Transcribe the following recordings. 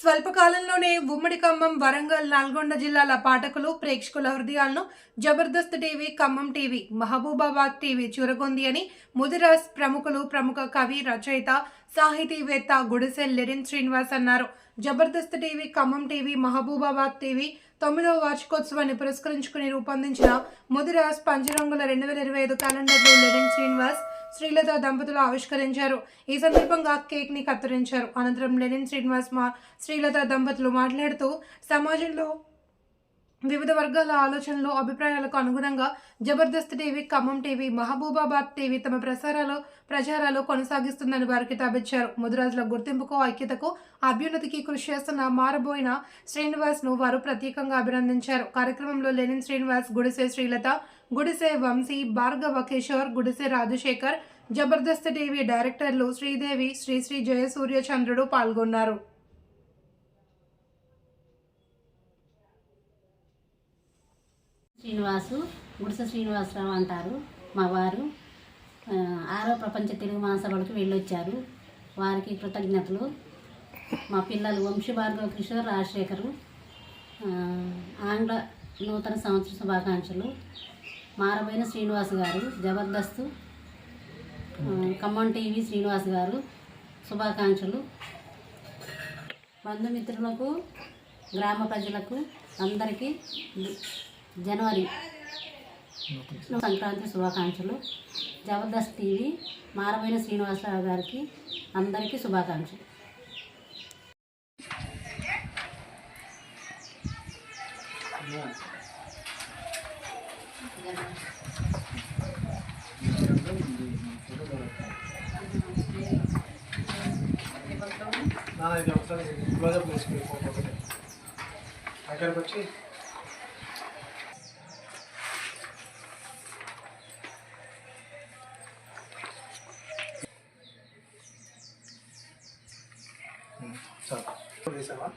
స్వల్పకాలంలోనే ఉమ్మడి ఖమ్మం వరంగల్ నల్గొండ జిల్లాల పాఠకులు ప్రేక్షకుల హృదయాలను Jabardasth TV Khammam TV Mahabubabad TV చూరగొంది అని ముదిరాజ్ ప్రముఖులు ప్రముఖ కవి రచయిత సాహితీవేత్త గుడిసె లెరిన్ శ్రీనివాస్ అన్నారు. Jabardasth TV Khammam TV Mahabubabad TV తొమ్మిదవ వార్షికోత్సవాన్ని పురస్కరించుకుని రూపొందించిన ముదిరాజ్ పంచరంగుల రెండు వేల ఇరవై ఐదు క్యాలెండర్లో లెరిన్ శ్రీనివాస్ శ్రీలత దంపతులు ఆవిష్కరించారు. ఈ సందర్భంగా కేక్ని కత్తిరించారు. అనంతరం లెనిన్ శ్రీనివాస్ మా శ్రీలత దంపతులు మాట్లాడుతూ సమాజంలో వివిధ వర్గాల ఆలోచనలు అభిప్రాయాలకు అనుగుణంగా Jabardasth TV Khammam TV Mahabubabad TV తమ ప్రసారాలు ప్రచారాలు కొనసాగిస్తుందని వారు కితాబిచ్చారు. ముదిరాజుల గుర్తింపుకు ఐక్యతకు అభ్యున్నతికి కృషి చేస్తున్న మారబోయిన శ్రీనివాస్ను వారు ప్రత్యేకంగా అభినందించారు. కార్యక్రమంలో లెనిన్ శ్రీనివాస్ గుడిసె శ్రీలత గుడిసె వంశీ భార్గవ కిషోర్ గుడిసె రాజశేఖర్ జబర్దస్త్ టీవీ డైరెక్టర్లు శ్రీదేవి శ్రీశ్రీ జయసూర్యచంద్రుడు పాల్గొన్నారు. శ్రీనివాసు గుడిసె శ్రీనివాసరావు అంటారు మా వారు. ఆరో ప్రపంచ తెలుగు మహాసభలకు వెళ్ళొచ్చారు. వారికి కృతజ్ఞతలు. మా పిల్లలు వంశీ భార్గవ కిషోర్ రాజశేఖరు ఆంగ్ల నూతన సంవత్సర శుభాకాంక్షలు. మారబోయిన శ్రీనివాస్ గారు జబర్దస్త్ ఖమ్మం టీవీ శ్రీనివాస్ గారు శుభాకాంక్షలు. బంధుమిత్రులకు గ్రామ ప్రజలకు అందరికీ జనవరి సంక్రాంతి శుభాకాంక్షలు. జబర్దస్త్ టీవీ మారమైన శ్రీనివాసరావు గారికి అందరికీ శుభాకాంక్షలు. Yeah. ఇది ఒకసారి క్లోజప్ వేసుకుని ఫోటో ఒకటి అక్కడికి వచ్చి చాలు. వేసావా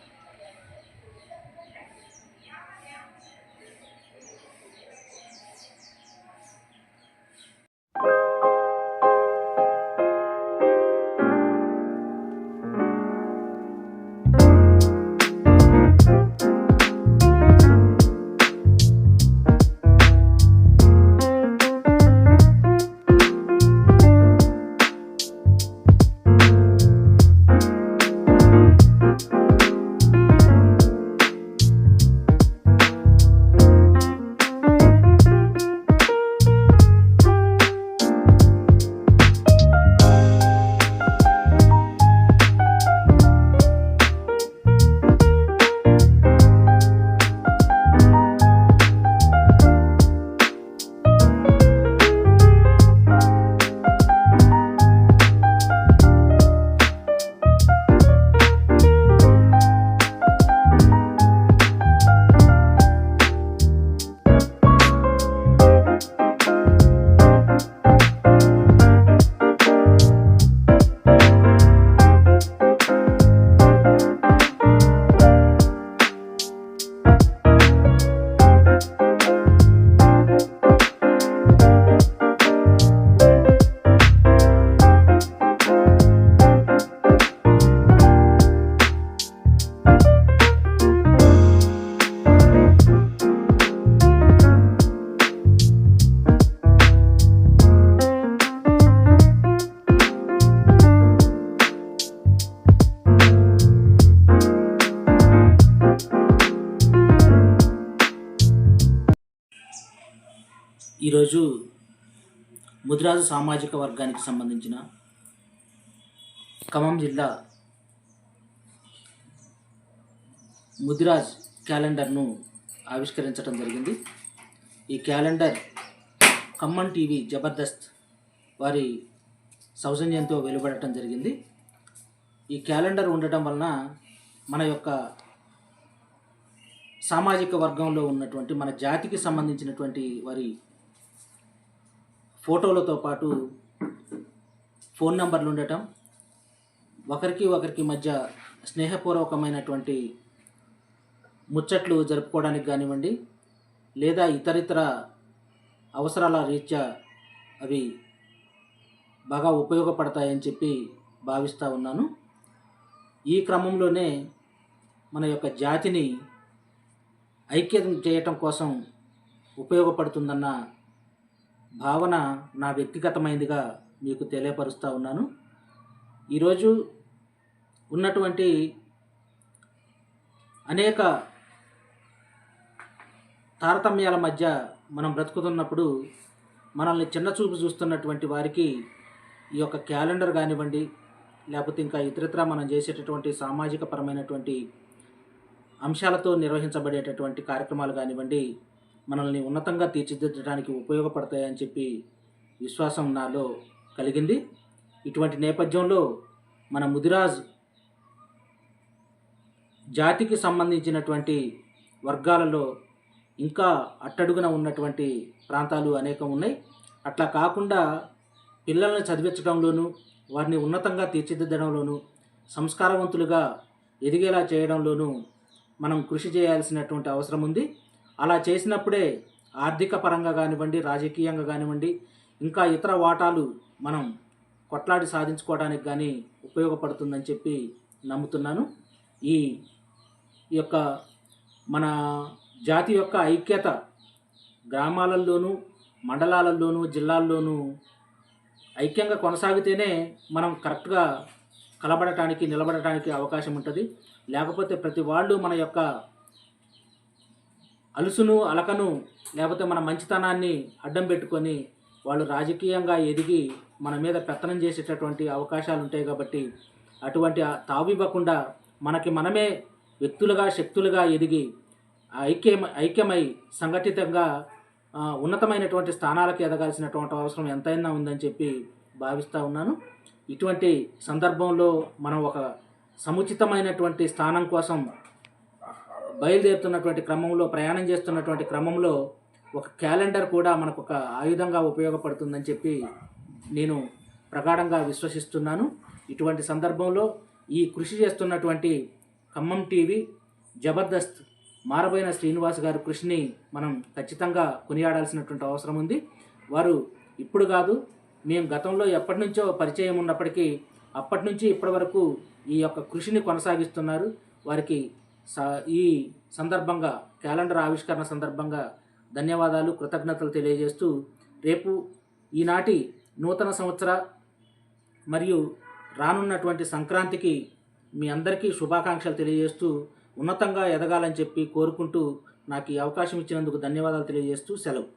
ఈరోజు ముదిరాజు సామాజిక వర్గానికి సంబంధించిన ఖమ్మం జిల్లా ముదిరాజ్ క్యాలెండర్ను ఆవిష్కరించడం జరిగింది. ఈ క్యాలెండర్ ఖమ్మం టీవీ జబర్దస్త్ వారి సౌజన్యంతో వెలువడటం జరిగింది. ఈ క్యాలెండర్ ఉండటం వలన మన యొక్క సామాజిక వర్గంలో ఉన్నటువంటి మన జాతికి సంబంధించినటువంటి వారి ఫోటోలతో పాటు ఫోన్ నంబర్లు ఉండటం ఒకరికి ఒకరికి మధ్య స్నేహపూర్వకమైనటువంటి ముచ్చట్లు జరుపుకోవడానికి కానివ్వండి లేదా ఇతరితర అవసరాల రీత్యా అవి బాగా ఉపయోగపడతాయని చెప్పి భావిస్తూ ఉన్నాను. ఈ క్రమంలోనే మన యొక్క జాతిని ఐక్యం చేయటం కోసం ఉపయోగపడుతుందన్న భావన నా వ్యక్తిగతమైనదిగా మీకు తెలియపరుస్తూ ఉన్నాను. ఈరోజు ఉన్నటువంటి అనేక తారతమ్యాల మధ్య మనం బ్రతుకుతున్నప్పుడు మనల్ని చిన్న చూపు చూస్తున్నటువంటి వారికి ఈ యొక్క క్యాలెండర్ కానివ్వండి లేకపోతే ఇంకా ఇతరత్ర మనం చేసేటటువంటి సామాజిక పరమైనటువంటి అంశాలతో నిర్వహించబడేటటువంటి కార్యక్రమాలు కానివ్వండి మనల్ని ఉన్నతంగా తీర్చిదిద్దడానికి ఉపయోగపడతాయని చెప్పి విశ్వాసం నాలో కలిగింది. ఇటువంటి నేపథ్యంలో మన ముదిరాజ్ జాతికి సంబంధించినటువంటి వర్గాలలో ఇంకా అట్టడుగున ఉన్నటువంటి ప్రాంతాలు అనేకం ఉన్నాయి. అట్లా కాకుండా పిల్లల్ని చదివించడంలోనూ వారిని ఉన్నతంగా తీర్చిదిద్దడంలోనూ సంస్కారవంతులుగా ఎదిగేలా చేయడంలోనూ మనం కృషి చేయాల్సినటువంటి అవసరం ఉంది. అలా చేసినప్పుడే ఆర్థిక పరంగా కానివ్వండి రాజకీయంగా కానివ్వండి ఇంకా ఇతర వాటాలు మనం కొట్లాడి సాధించుకోవడానికి కానీ ఉపయోగపడుతుందని చెప్పి నమ్ముతున్నాను. ఈ యొక్క మన జాతి యొక్క ఐక్యత గ్రామాలలోనూ మండలాలలోనూ జిల్లాల్లోనూ ఐక్యంగా కొనసాగితేనే మనం కరెక్ట్గా కలబడటానికి నిలబడటానికి అవకాశం ఉంటుంది. లేకపోతే ప్రతి వాళ్ళు మన యొక్క అలుసును అలకను లేకపోతే మన మంచితనాన్ని అడ్డం పెట్టుకొని వాళ్ళు రాజకీయంగా ఎదిగి మన మీద పెత్తనం చేసేటటువంటి అవకాశాలు ఉంటాయి కాబట్టి అటువంటి తావివ్వకుండా మనకి మనమే వ్యక్తులుగా శక్తులుగా ఎదిగి ఐక్యం ఐక్యమై సంఘటితంగా ఉన్నతమైనటువంటి స్థానాలకు ఎదగాల్సినటువంటి అవసరం ఎంతైనా ఉందని చెప్పి భావిస్తూ ఉన్నాను. ఇటువంటి సందర్భంలో మనం ఒక సముచితమైనటువంటి స్థానం కోసం బయలుదేరుతున్నటువంటి క్రమంలో ప్రయాణం చేస్తున్నటువంటి క్రమంలో ఒక క్యాలెండర్ కూడా మనకు ఒక ఆయుధంగా ఉపయోగపడుతుందని చెప్పి నేను ప్రగాఢంగా విశ్వసిస్తున్నాను. ఇటువంటి సందర్భంలో ఈ కృషి చేస్తున్నటువంటి ఖమ్మం టీవీ జబర్దస్త్ మారబోయిన శ్రీనివాస్ గారి కృషిని మనం ఖచ్చితంగా కొనియాడాల్సినటువంటి అవసరం ఉంది. వారు ఇప్పుడు కాదు మేము గతంలో ఎప్పటి నుంచో పరిచయం ఉన్నప్పటికీ అప్పటి నుంచి ఇప్పటి వరకు ఈ యొక్క కృషిని కొనసాగిస్తున్నారు. వారికి ఈ సందర్భంగా క్యాలెండర్ ఆవిష్కరణ సందర్భంగా ధన్యవాదాలు కృతజ్ఞతలు తెలియజేస్తూ రేపు ఈనాటి నూతన సంవత్సర మరియు రానున్నటువంటి సంక్రాంతికి మీ అందరికీ శుభాకాంక్షలు తెలియజేస్తూ ఉన్నతంగా ఎదగాలని చెప్పి కోరుకుంటూ నాకు ఈ అవకాశం ఇచ్చినందుకు ధన్యవాదాలు తెలియజేస్తూ సెలవు.